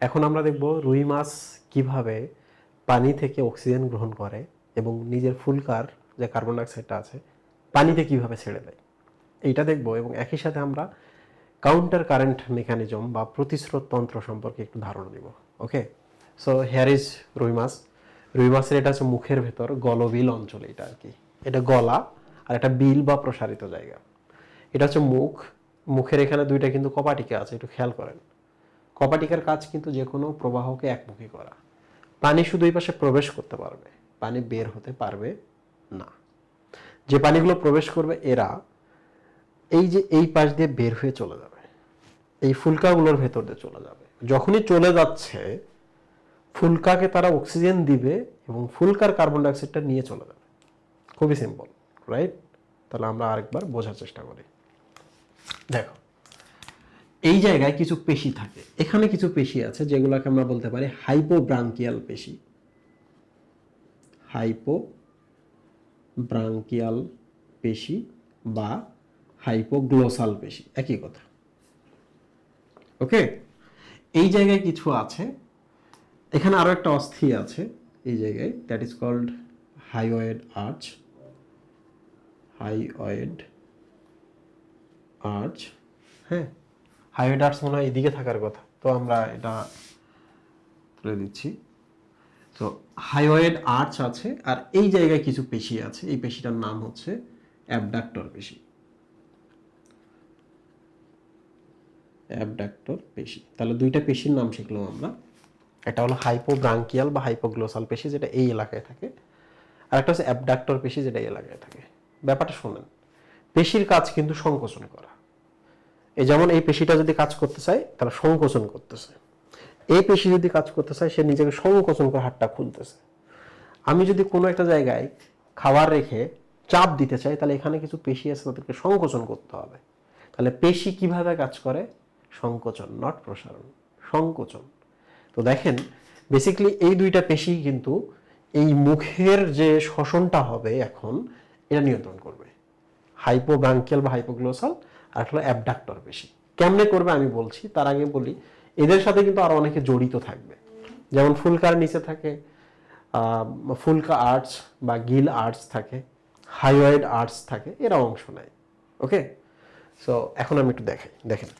এখন আমরা দেখব রুই মাছ কীভাবে পানি থেকে অক্সিজেন গ্রহণ করে এবং নিজের ফুলকার যে কার্বন ডাইঅক্সাইডটা আছে, পানিতে কীভাবে ছেড়ে দেয়। এইটা দেখব এবং একই সাথে আমরা কাউন্টার কারেন্ট মেকানিজম বা প্রতিস্রোত তন্ত্র সম্পর্কে একটু ধারণা দিব ওকে সো হেয়ার ইজ রুই মাছ। রুই মাছের এটা হচ্ছে মুখের ভেতর গলবিল অঞ্চল এটা আর কি। এটা গলা আর এটা বিল বা প্রসারিত জায়গা। এটা হচ্ছে মুখ। মুখের এখানে দুইটা কিন্তু কপাটিকা আছে, একটু খেয়াল করেন। কপাটিকার কাজ কিন্তু যে কোনো প্রবাহকে একমুখী করা। পানি শুধু এই পাশে প্রবেশ করতে পারবে, পানি বের হতে পারবে না। যে পানিগুলো প্রবেশ করবে এরা এই যে এই পাশ দিয়ে বের হয়ে চলে যাবে, এই ফুলকাগুলোর ভেতর দিয়ে চলে যাবে। যখনই চলে যাচ্ছে, ফুলকাকে তারা অক্সিজেন দিবে এবং ফুলকার কার্বন ডাইঅক্সাইডটা নিয়ে চলে যাবে। খুবই সিম্পল, রাইট? তাহলে আমরা আরেকবার বোঝার চেষ্টা করি। দেখো এই জায়গায় কিছু পেশি থাকে। এখানে কিছু পেশি আছে যেগুলোকে আমরা বলতে পারি হাইপোব্রাঙ্কিয়াল পেশি। হাইপো ব্রাঙ্কিয়াল পেশি বা হাইপোগ্লোসাল পেশি, একই কথা। ওকে এই জায়গায় কিছু আছে। এখানে আরও একটা অস্থি আছে এই জায়গায় that is called hyoid arch hyoid arch হ্যাঁ? হাইওয়েড আর্চ মনে হয় এদিকে থাকার কথা। তো আমরা এটা তুলে দিচ্ছি। তো হাইওয়েড আর্চ আছে, আর এই জায়গায় কিছু পেশি আছে। এই পেশিটার নাম হচ্ছে অ্যাবডাক্টর পেশি। অ্যাবডাক্টর পেশি। তাহলে দুইটা পেশির নাম শিখলাম আমরা। একটা হলো হাইপোব্রাঙ্কিয়াল বা হাইপোগ্লোসাল পেশি, যেটা এই এলাকায় থাকে। আর একটা হচ্ছে অ্যাবডাক্টর পেশি, যেটা এই এলাকায় থাকে। ব্যাপারটা শোনেন, পেশির কাজ কিন্তু সংকোচন করা। এই যেমন এই পেশিটা যদি কাজ করতে চায়, তারা সংকোচন করতেছে। এই পেশি যদি কাজ করতে চায়, সে নিজেকে সংকোচন করে হাতটা খুলতেছে। আমি যদি কোনো একটা জায়গায় খাবার রেখে চাপ দিতে চাই, তাহলে এখানে কিছু পেশি আছে তাদেরকে সংকোচন করতে হবে। তাহলে পেশি কীভাবে কাজ করে? সংকোচন নট প্রসারণ, সংকোচন। তো দেখেন বেসিক্যালি এই দুইটা পেশি কিন্তু এই মুখের যে শ্বসনটা হবে এখন, এটা নিয়ন্ত্রণ করবে। হাইপোব্রাঙ্কিয়াল বা হাইপোগ্লোসাল আর হলো অ্যাবডাক্টর পেশি কেমনে করবে আমি বলছি, তার আগে বলি, এদের সাথে কিন্তু আরও অনেকে জড়িত থাকবে। যেমন ফুলকার নিচে থাকে ফুলকা আর্টস বা গিল আর্টস থাকে হাইওয়েড আর্টস থাকে এরা অংশ নেয় ওকে সো এখন আমি একটু দেখাই, দেখেন।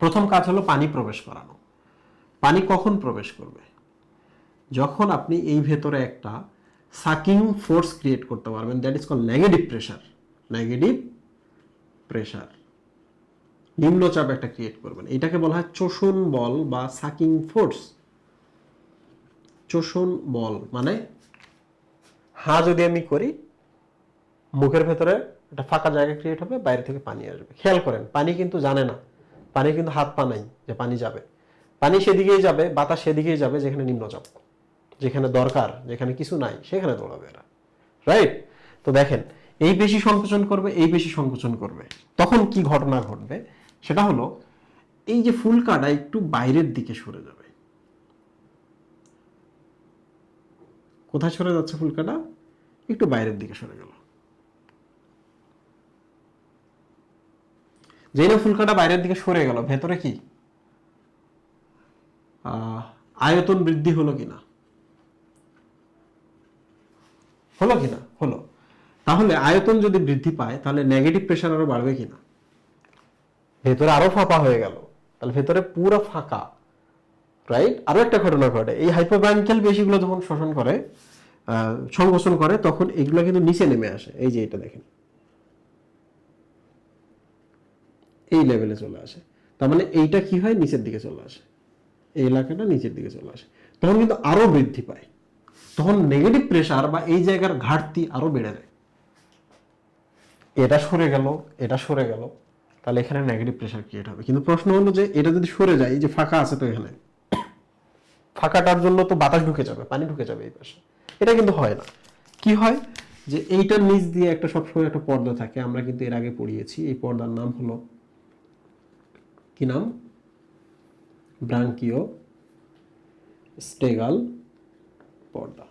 প্রথম কাজ হলো পানি প্রবেশ করানো। পানি কখন প্রবেশ করবে? যখন আপনি এই ভেতরে একটা সাকিং ফোর্স ক্রিয়েট করতে পারবেন that is call negative pressure negative pressure নিম্নচাপ একটা ক্রিয়েট করবেন। এটাকে বলা হয় চোষণ বল বা সাকিং ফোর্স চোষণ বল মানে হা যদি আমি করি, মুখের ভেতরে একটা ফাঁকা জায়গা ক্রিয়েট হবে, বাইরে থেকে পানি আসবে। খেয়াল করেন, পানি কিন্তু জানে না। পানি কিন্তু হাত পা নাই যে পানি যাবে। পানি সেদিকেই যাবে, বাতাস সেদিকেই যাবে, যেখানে নিম্নচাপ। যেখানে দরকার, যেখানে কিছু নাই, সেখানে দৌড়াবে এরা। রাইট তো দেখেন এই বেশি সংকোচন করবে, এই বেশি সংকোচন করবে। তখন কি ঘটনা ঘটবে? সেটা হলো, এই যে ফুলকাটা একটু বাইরের দিকে সরে যাবে। কোথায় সরে যাচ্ছে ফুলকাটা একটু বাইরের দিকে সরে গেল। যেই না ফুলকাটা বাইরের দিকে সরে গেল, ভেতরে কি? আয়তন বৃদ্ধি হলো কিনা? হলো কিনা? হলো। তাহলে আয়তন যদি বৃদ্ধি পায়, তাহলে নেগেটিভ প্রেশার আরও বাড়বে কিনা? ভেতরে আরও ফাঁপা হয়ে গেল। তাহলে ভেতরে পুরো ফাঁকা রাইট আরও একটা ঘটনা ঘটে। এই হাইপোব্রাঙ্কিয়াল পেশিগুলো যখন শোষণ করে সংকোচন করে, তখন এগুলো কিন্তু নিচে নেমে আসে। এই যে এটা দেখেন। এই লেভেলে চলে আসে। তার মানে এইটা কি হয়? নিচের দিকে চলে আসে। এই এলাকাটা নিচের দিকে চলে আসে। তখন কিন্তু আরও বৃদ্ধি পায়। তখন নেগেটিভ প্রেশার বা এই জায়গার ঘাটতি আরও বেড়ে যায়। এটা সরে গেল, এটা সরে গেল, তাহলে এখানে নেগেটিভ প্রেশার ক্রিয়েট হবে। কিন্তু প্রশ্ন হলো যে এটা যদি সরে যায়, এই যে ফাঁকা আছে তো এখানে, ফাঁকাটার জন্য তো বাতাস ঢুকে যাবে, পানি ঢুকে যাবে এই পাশে। এটা কিন্তু হয় না। কি হয়? যে এইটার নিচ দিয়ে একটা সবসময় একটা পর্দা থাকে, আমরা কিন্তু এর আগে পড়িয়েছি। এই পর্দার নাম হলো কি নাম? ব্রাঙ্কিও স্টেগাল পর্দা।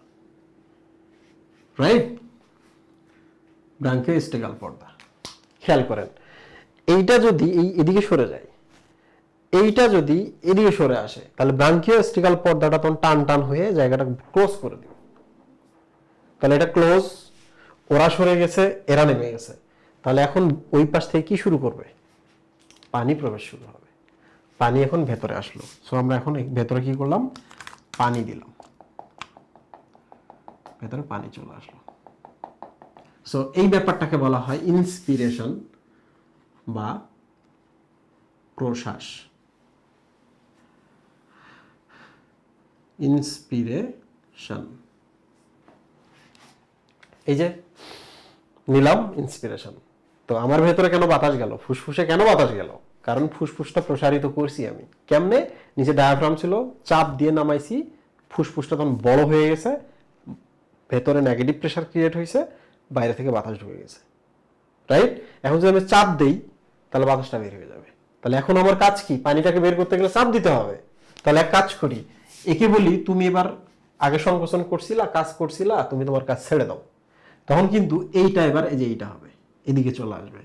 রাইট ব্রাঙ্কিও স্টেগাল পর্দা। খেয়াল করেন, এইটা যদি এই এদিকে সরে যায়, এইটা যদি এদিকে সরে আসে, তাহলে ব্রাঙ্কিওস্টিকাল পর্দাটা তখন টান টান হয়ে জায়গাটা ক্লোজ করে দিবে। তাহলে এটা ক্লোজ, ওরা সরে গেছে, এরা নেমে গেছে। তাহলে এখন ওই পাশ থেকে কি শুরু করবে? পানি প্রবেশ শুরু হবে। পানি এখন ভেতরে আসলো। সো আমরা এখন ভেতরে কি করলাম? পানি দিলাম। ভেতরে পানি চলে আসলো। সো এই ব্যাপারটাকে বলা হয় ইন্সপিরেশন বা প্রশ্বাস। ইন্সপিরেশন এই যে নিলাম ইন্সপিরেশন তো আমার ভেতরে কেন বাতাস গেল? ফুসফুসে কেন বাতাস গেল? কারণ ফুসফুসটা প্রসারিত করছি আমি। কেমনে? নিচে ডায়াফ্রাম ছিল, চাপ দিয়ে নামাইছি, ফুসফুসটা তখন বড় হয়ে গেছে, ভেতরে নেগেটিভ প্রেশার ক্রিয়েট হয়েছে বাইরে থেকে বাতাস ঢুকে গেছে। রাইট এখন যদি আমি চাপ দেই, তাহলে বাতাসটা বের হয়ে যাবে। তাহলে এখন আমার কাজ কি? পানিটাকে বের করতে গেলে চাপ দিতে হবে। তাহলে এক কাজ করি। একে বলি, তুমি এবার আগে সংকোচন করছিলা, কাজ করছিলা, তুমি তোমার কাজ ছেড়ে দাও। তখন কিন্তু এইটা এবার, এই যে এইটা হবে। এদিকে চলে আসবে।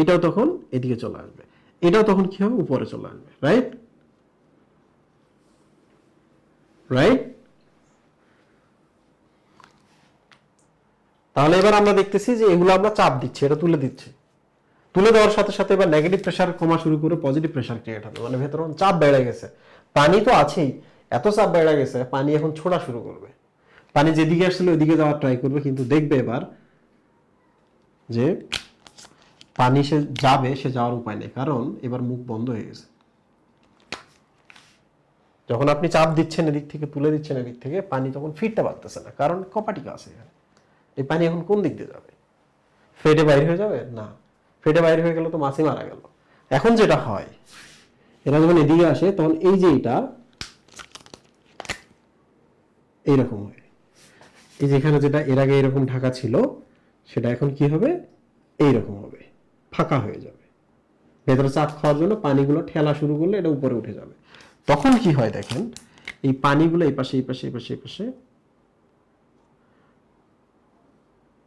এটাও তখন এদিকে চলে আসবে। এটাও তখন কি হবে? উপরে চলে আসবে। রাইট রাইট তাহলে এবার আমরা দেখতেছি যে এগুলো আমরা চাপ দিচ্ছি, এটা তুলে দিচ্ছি। তুলে দেওয়ার সাথে সাথে এবার নেগেটিভ প্রেশার কমা শুরু করে পজিটিভ প্রেশার ক্রিয়েট হবে। মানে ভেতর চাপ বেড়ে গেছে। পানি তো আছেই, এত চাপ বেড়ে গেছে, পানি এখন ছোড়া শুরু করবে। পানি যেদিকে আসলে ওইদিকে যাওয়ার ট্রাই করবে, কিন্তু দেখবে এবার যে পানি সে যাবে, সে যাওয়ার উপায় নেই। কারণ এবার মুখ বন্ধ হয়ে গেছে। যখন আপনি চাপ দিচ্ছেন এদিক থেকে, তুলে দিচ্ছেন এদিক থেকে, পানি তখন ফিরতে পারতেছে না। কারণ কপাটিকা আছে এখানে। এই পানি এখন কোন দিক দিয়ে যাবে? ফেটে বাইরে হয়ে যাবে? না। ফেটে বাইরে হয়ে গেল তো মাছই মারা গেল। এখন যেটা হয়, এরা যখন এদিকে আসে, তখন এই যে এটা এইরকম হয়। এই যেখানে যেটা, এর আগে এরকম ঢাকা ছিল, সেটা এখন কি হবে? এইরকম হবে। ফাঁকা হয়ে যাবে। ভেতরে চাপ খাওয়ার জন্য পানিগুলো ঠেলা শুরু করলে এটা উপরে উঠে যাবে। তখন কি হয় দেখেন, এই পানিগুলো এই পাশে এই পাশে এই পাশে এই পাশে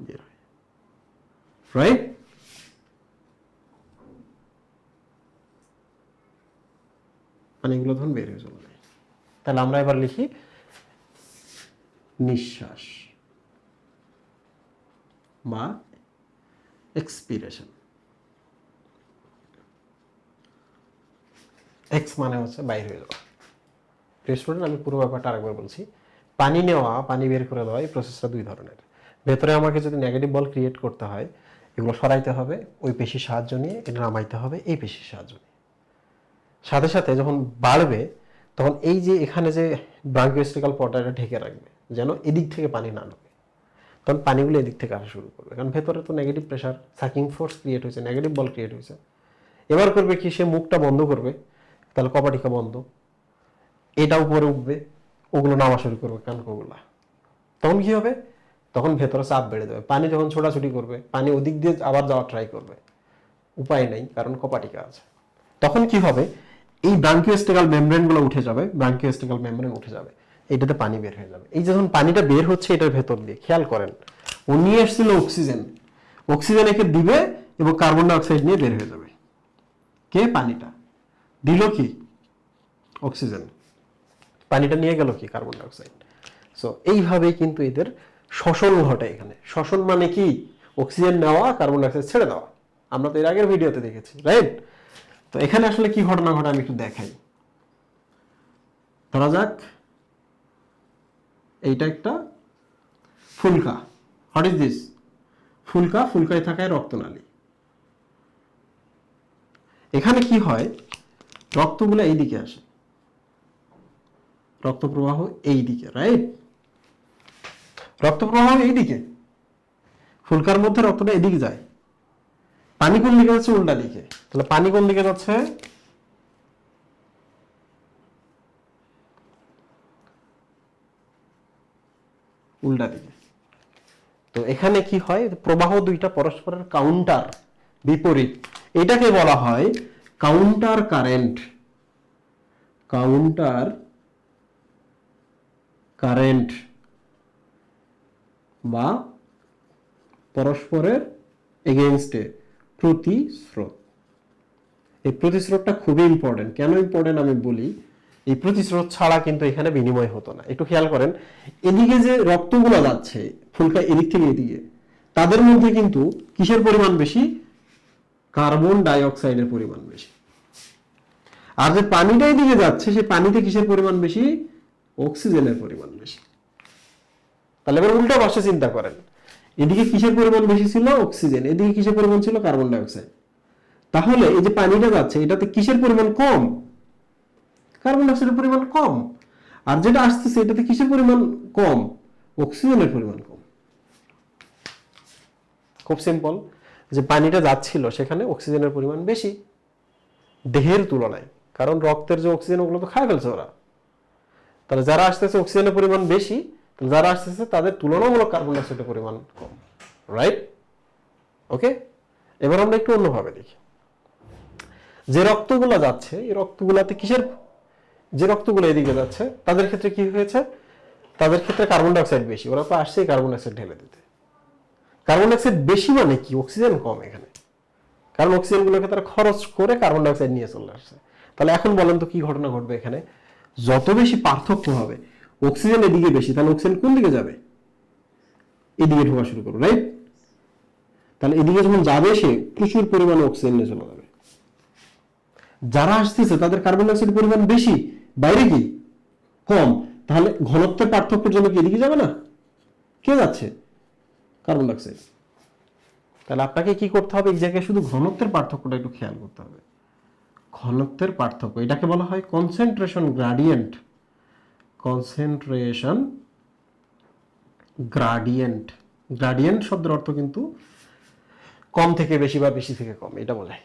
বের হয় রাইট পানিগুলো তখন বের হয়ে চলে তাহলে আমরা এবার লিখি নিঃশ্বাস বা এক্সপিরেশন। এক্স মানে হচ্ছে বাইরে হয়ে যাওয়া। প্রিয় স্টুডেন্ট আমি পুরো ব্যাপারটা আরেকবার বলছি। পানি নেওয়া, পানি বের করে দেওয়া, এই প্রসেসটা দুই ধরনের। ভেতরে আমাকে যদি নেগেটিভ বল ক্রিয়েট করতে হয়, এগুলো সরাইতে হবে, ওই পেশির সাহায্য নিয়ে এটা নামাইতে হবে, এই পেশির সাহায্য নিয়ে। সাথে সাথে যখন বাড়বে, তখন এই যে এখানে যে ব্রাঙ্কিওস্টিকাল পর্দাটা ঢেকে রাখবে, যেন এদিক থেকে পানি না ঢোকে। তখন পানিগুলো এদিক থেকে আসা শুরু করবে। কারণ ভেতরে তো negative pressure sucking force create হয়েছে নেগেটিভ বল ক্রিয়েট হয়েছে। এবার করবে কি, সে মুখটা বন্ধ করবে, তাহলে কপাটিকা বন্ধ। এটা উপরে উঠবে, ওগুলো নামা শুরু করবে কানকোগুলা তখন কি হবে? তখন ভেতরে চাপ বেড়ে যাবে। পানি যখন ছোটাছুটি করবে, পানি ওদিক দিয়ে আবার যাওয়ার ট্রাই করবে। উপায় নেই, কারণ কপাটিকা আছে। তখন কি হবে? এই ব্রাঙ্কিওস্টিকাল মেমব্রেনগুলো উঠে যাবে, ব্রাঙ্কিওস্টিকাল মেমব্রেন উঠে যাবে। এটাতে পানি বের হয়ে যাবে। এই যখন পানিটা বের হচ্ছে এটার ভেতর দিয়ে, খেয়াল করেন, ও নিয়ে এসেছিল অক্সিজেন অক্সিজেন একে দিবে এবং কার্বন ডাইঅক্সাইড নিয়ে বের হয়ে যাবে। কে? পানিটা। দিল কি? অক্সিজেন পানিটা নিয়ে গেল কি? কার্বন ডাইঅক্সাইড সো এইভাবেই কিন্তু এদের শ্বসন ঘটে এখানে। শ্বসন মানে কি? অক্সিজেন নেওয়া, কার্বন ডাইঅক্সাইড ছেড়ে দেওয়া। আমরা তো এর আগের ভিডিওতে দেখেছি রাইট তো এখানে আসলে কি ঘটনা ঘটে আমি একটু দেখাই। ধরা যাক, এইটা একটা ফুলকা। হোয়াট ইজ দিস ফুলকা ফুলকায় থাকায় রক্তনালী। এখানে কি হয়? রক্তগুলো এই দিকে আসে। রক্ত প্রবাহ এই দিকে রাইট রক্ত প্রবাহ এই দিকে ফুলকার মধ্যে রক্তটা এদিকে যায়। পানি কোন দিকে যাচ্ছে উল্টা দিকে। তাহলে পানি কোন দিকে যাচ্ছে? উল্টা দিকে। তো এখানে কি হয়? প্রবাহ দুইটা পরস্পরের কাউন্টার বিপরীত। এটাকে বলা হয় কাউন্টার কারেন্ট কাউন্টার কারেন্ট বা পরস্পরের এগেনস্টে প্রতি স্রোত এই প্রতিস্রোতটা খুবই ইম্পর্টেন্ট কেন ইম্পর্টেন্ট আমি বলি, এই প্রতিস্রোত ছাড়া কিন্তু এখানে বিনিময় হতো না। একটু খেয়াল করেন, এদিকে যে রক্তগুলো যাচ্ছে, ফুলকা এদিক থেকে এদিকে, তাদের মধ্যে কিন্তু কিসের পরিমাণ বেশি? কার্বন ডাই অক্সাইডের পরিমাণ বেশি। আর যে পানিটা এদিকে যাচ্ছে সেই পানিতে কিসের পরিমাণ বেশি? অক্সিজেনের পরিমাণ বেশি। তাহলে এবার উল্টা পাশে চিন্তা করেন। এদিকে কিসের পরিমাণ বেশি ছিল? অক্সিজেন। এদিকে কিসের পরিমাণ ছিল? কার্বন ডাই অক্সাইড তাহলে এই যে পানিটা যাচ্ছে, এটাতে কিসের পরিমাণ কম? কার্বন ডাই অক্সাইডের পরিমাণ কম। আর যেটা আসতেছে, এটাতে কিসের পরিমাণ কম? অক্সিজেনের পরিমাণ কম। খুব সিম্পল যে পানিটা যাচ্ছিল, সেখানে অক্সিজেনের পরিমাণ বেশি। দেহের তুলনায়। কারণ রক্তের যে অক্সিজেন, ওগুলো তো খায় ফেলছে ওরা। তাহলে যারা আসতেছে, অক্সিজেনের পরিমাণ বেশি যারা আসতেছে, তাদের তুলনামূলক কার্বন ডাইঅক্সাইডের পরিমাণ কম রাইট ওকে এবার আমরা একটু অন্যভাবে দেখি। যে রক্তগুলো যাচ্ছে, এই রক্তগুলাতে কিসের, যে রক্তগুলো এদিকে যাচ্ছে, তাদের ক্ষেত্রে কি হয়েছে? তাদের ক্ষেত্রে কার্বন ডাইঅক্সাইড বেশি, ওরা তো আসছেই কার্বন ডাইঅক্সাইড ঢেলে দিতে। কার্বন ডাইঅক্সাইড বেশি মানে কি? অক্সিজেন কম এখানে। কারণ অক্সিজেনগুলোকে তারা খরচ করে কার্বন ডাইঅক্সাইড নিয়ে চলে আসছে। তাহলে এখন বলেন তো কি ঘটনা ঘটবে এখানে? যত বেশি পার্থক্য হবে অক্সিজেন এদিকে বেশি, তাহলে অক্সিজেন কোন দিকে যাবে? এদিকে ঢোকা শুরু করবে রাইট তাহলে এদিকে যখন যাবে সে, প্রচুর পরিমাণে অক্সিজেন নিয়ে চলে যাবে। যারা আসতেছে, তাদের কার্বন ডাইঅক্সাইড পরিমাণ বেশি, বাইরে কি? কম। তাহলে ঘনত্বের পার্থক্যের জন্য কি এদিকে যাবে না? কে যাচ্ছে? কার্বন ডাইঅক্সাইড তাহলে আপনাকে কি করতে হবে? এই জায়গায় শুধু ঘনত্বের পার্থক্যটা একটু খেয়াল করতে হবে। ঘনত্বের পার্থক্য, এটাকে বলা হয় concentration gradient concentration gradient gradient শব্দের অর্থ কিন্তু কম থেকে বেশি বা বেশি থেকে কম, এটা বোঝায়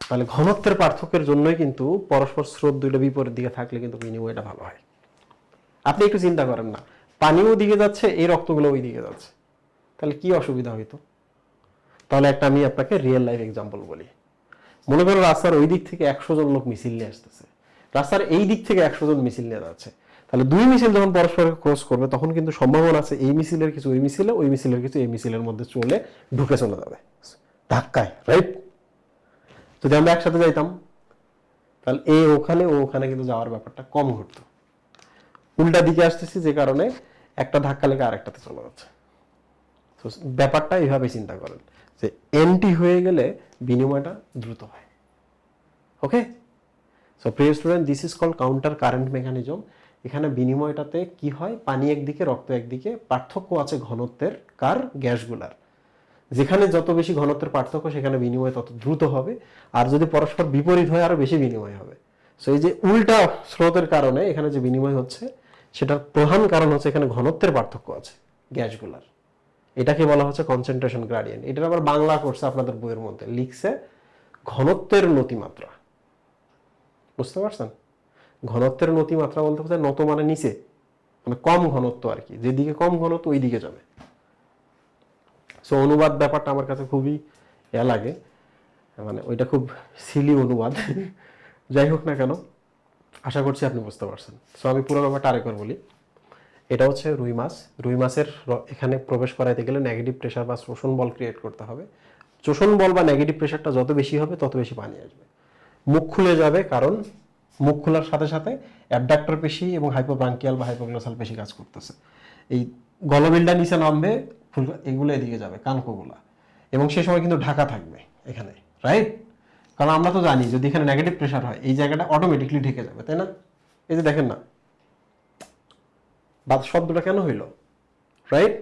তাহলে ঘনত্বের পার্থক্যের জন্যই কিন্তু পরস্পর স্রোত দুইটা বিপরীত দিকে থাকলে কিন্তু বিনিময়টা ভালো হয়। আপনি একটু চিন্তা করেন না, পানিও দিকে যাচ্ছে, এই রক্তগুলো ওই দিকে যাচ্ছে। তাহলে কি অসুবিধা হইতো? তাহলে একটা আমি আপনাকে রিয়েল লাইফ এক্সাম্পল বলি। মনে করো রাস্তার ওই দিক থেকে একশো জন লোক মিছিল নিয়ে আসতেছে। রাস্তার এই দিক থেকে একশো জন মিছিল নিয়ে যাচ্ছে। তাহলে দুই মিছিল যখন পরস্পরকে ক্রস করবে, তখন কিন্তু সম্ভাবনা আছে এই মিছিলের কিছু ওই মিছিলে, ওই মিছিলের কিছু এই মিছিলের মধ্যে চলে ঢুকে চলে যাবে। ধাক্কায় রাইট যদি আমরা একসাথে যাইতাম, তাহলে এ ওখানে, ও ওখানে কিন্তু যাওয়ার ব্যাপারটা কম ঘটতো। উল্টা দিকে আসতেছি যে কারণে একটা ধাক্কা লেগে আরেকটাতে চলে যাচ্ছে। তো ব্যাপারটা এইভাবে চিন্তা করেন যে এনটি হয়ে গেলে বিনিময়টা দ্রুত হয়। ওকে সো প্রিয় student this is call counter current mechanism এখানে বিনিময়টাতে কি হয়? পানি একদিকে, রক্ত একদিকে, পার্থক্য আছে ঘনত্বের কার? গ্যাসগুলার। যেখানে যত বেশি ঘনত্বের পার্থক্য, সেখানে বিনিময় তত দ্রুত হবে। আর যদি পরস্পর বিপরীত হয়, আরও বেশি বিনিময় হবে। সো এই যে উল্টা স্রোতের কারণে এখানে যে বিনিময় হচ্ছে, সেটার প্রধান কারণ হচ্ছে এখানে ঘনত্বের পার্থক্য আছে, গ্যাসগুলার। এটাকে বলা হচ্ছে কনসেন্ট্রেশন গ্রাডিয়েন্ট এটার আবার বাংলা করছে আপনাদের বইয়ের মধ্যে। লিখছে ঘনত্বের নতিমাত্রা। বুঝতে পারছেন? ঘনত্বের নতিমাত্রা বলতে বোঝায় নত মানে নিচে। মানে কম ঘনত্ব আর কি। যেদিকে কম ঘনত্ব ওই দিকে যাবে সো অনুবাদ ব্যাপারটা আমার কাছে খুবই ইয়া লাগে। মানে ওইটা খুব সিলি অনুবাদ। যাই হোক না কেন, আশা করছি আপনি বুঝতে পারছেন। সো আমি পুরো ব্যাপারটা আরেকবার বলি। এটা হচ্ছে রুই মাছ। রুই মাছের এখানে প্রবেশ করাইতে গেলে নেগেটিভ প্রেশার বা শোষণ বল ক্রিয়েট করতে হবে। শোষণ বল বা নেগেটিভ প্রেশারটা যত বেশি হবে, তত বেশি পানি আসবে। মুখ খুলে যাবে কারণ মুখ খোলার সাথে সাথে অ্যাবডাক্টর পেশি এবং হাইপোব্রাঙ্কিয়াল বা হাইপোগ্লোসাল পেশি কাজ করতেছে। এই গলবিলটা নিচে নামবে, ফুল এগুলো এদিকে যাবে, কানকোগুলা। এবং সে সময় কিন্তু ঢাকা থাকবে এখানে রাইট কারণ আমরা তো জানি যদি এখানে নেগেটিভ প্রেশার হয়, এই জায়গাটা অটোমেটিকলি ঢেকে যাবে, তাই না? এই যে দেখেন না। বাদ শব্দটা কেন হইল রাইট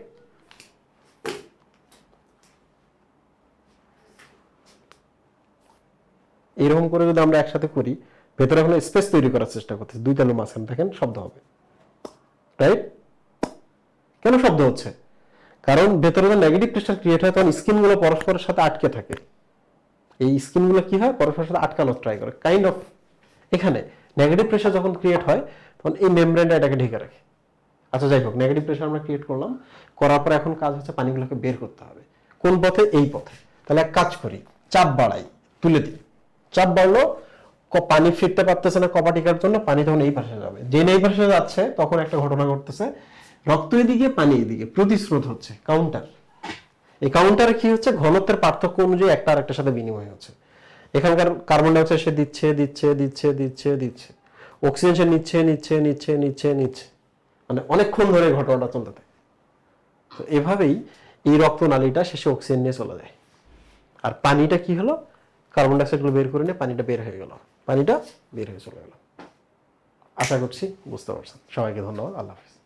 এরকম করে যদি আমরা একসাথে করি ভেতরে এখন স্পেস তৈরি করার চেষ্টা করতেছি। দুই তালের মাঝখানে দেখেন, শব্দ হবে। রাইট কেন শব্দ হচ্ছে? কারণ ভেতরে যখন নেগেটিভ প্রেশার ক্রিয়েট হয়, তখন স্কিনগুলো পরস্পরের সাথে আটকে থাকে। এই স্কিনগুলো কি হয়? পরস্পরের সাথে আটকানোর ট্রাই করে। কাইন্ড অফ এখানে নেগেটিভ প্রেশার যখন ক্রিয়েট হয়, তখন এই মেমব্রেনটা এটাকে ঢেকে রাখে। আচ্ছা যাই হোক নেগেটিভ প্রেশার আমরা ক্রিয়েট করলাম। করার পর এখন কাজ হচ্ছে পানিগুলোকে বের করতে হবে। কোন পথে? এই পথে। তাহলে এক কাজ করি, চাপ বাড়াই, তুলে দিই। চাপ বাড়লো পানি ফিরতে পারতেছে না কপাটিকার জন্য, পানি তখন এই পাশে যাবে। যে এই পাশে যাচ্ছে, তখন একটা ঘটনা ঘটতেছে। রক্ত এদিকে, পানি এদিকে, প্রতিস্রোত হচ্ছে কাউন্টার এই কাউন্টারে কি হচ্ছে? ঘনত্বের পার্থক্য অনুযায়ী একটা আরেকটার সাথে বিনিময় হচ্ছে। এখানকার কার্বন ডাইঅক্সাইড সে দিচ্ছে দিচ্ছে দিচ্ছে দিচ্ছে দিচ্ছে। অক্সিজেন সে নিচ্ছে নিচ্ছে নিচ্ছে নিচ্ছে নিচ্ছে। মানে অনেকক্ষণ ধরে ঘটনাটা চলতে থাকে। তো এভাবেই এই রক্তনালীটা শেষে অক্সিজেন নিয়ে চলে যায়। আর পানিটা কি হলো? কার্বন ডাইঅক্সাইডগুলো বের করে নিয়ে পানিটা বের হয়ে গেল। পানিটা বের হয়ে চলে গেল। আশা করছি বুঝতে পারছেন। সবাইকে ধন্যবাদ। আল্লাহ হাফিজ।